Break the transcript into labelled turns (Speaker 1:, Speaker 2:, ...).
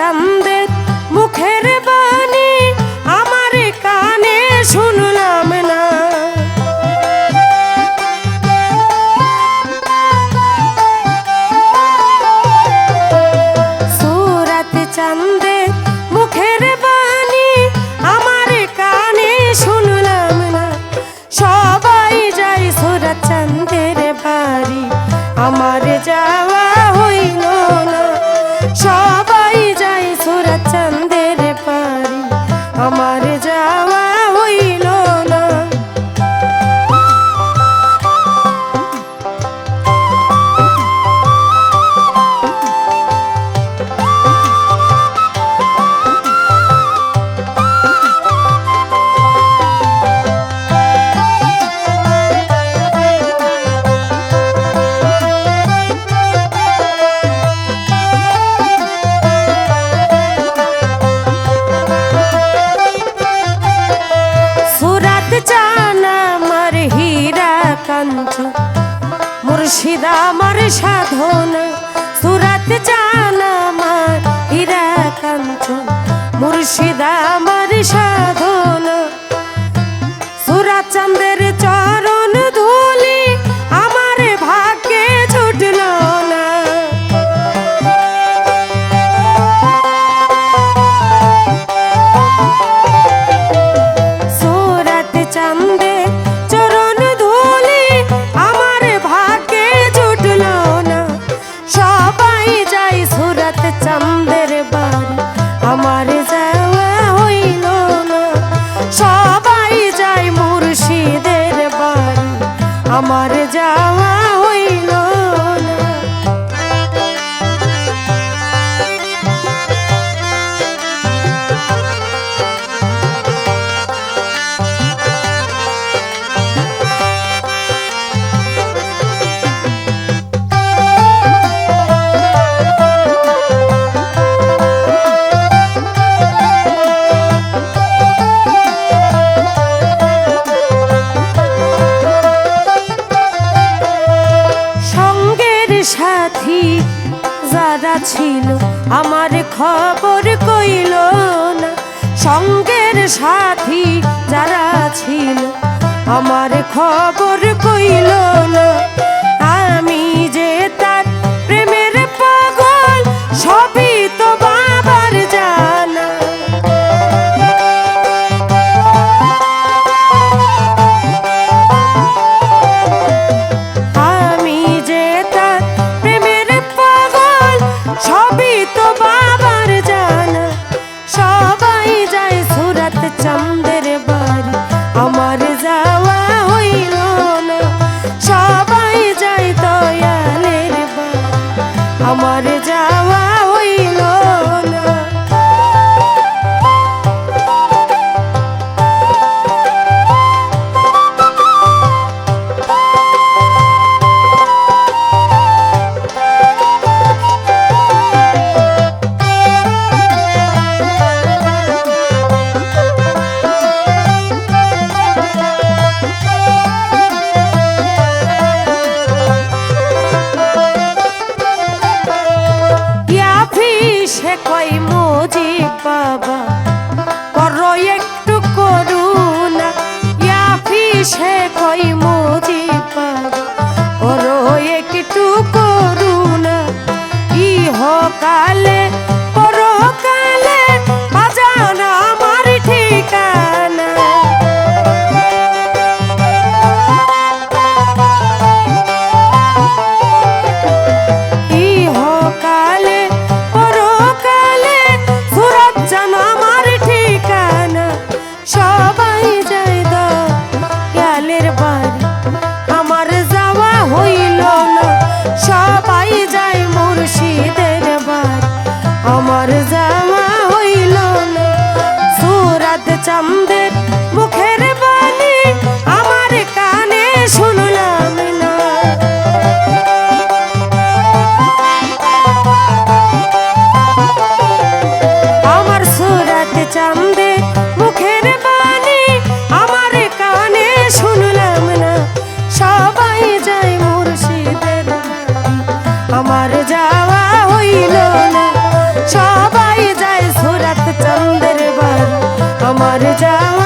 Speaker 1: চান্দের মুখের বাণী আমার কানে শুনলাম না। সুরাত চান্দের মুখের বাণী আমার কানে শুনলাম না। সবাই যাই সুরাত চান্দের বাড়ি, আমার যাওয়া সাধনা সুরাত জানা আমার হীরা কাঞ্চন মুর্শিদা আমার সাথী যারা ছিল, আমার খবর কইল না। সঙ্গের সাথী যারা ছিল, আমার খবর কইল না। আমি সে কই মুজি বাবা? করো একটু করুণা, ইয়া সে কই মুজি বাবা? করো একটু করুণা কি কালে আমার যাওয়া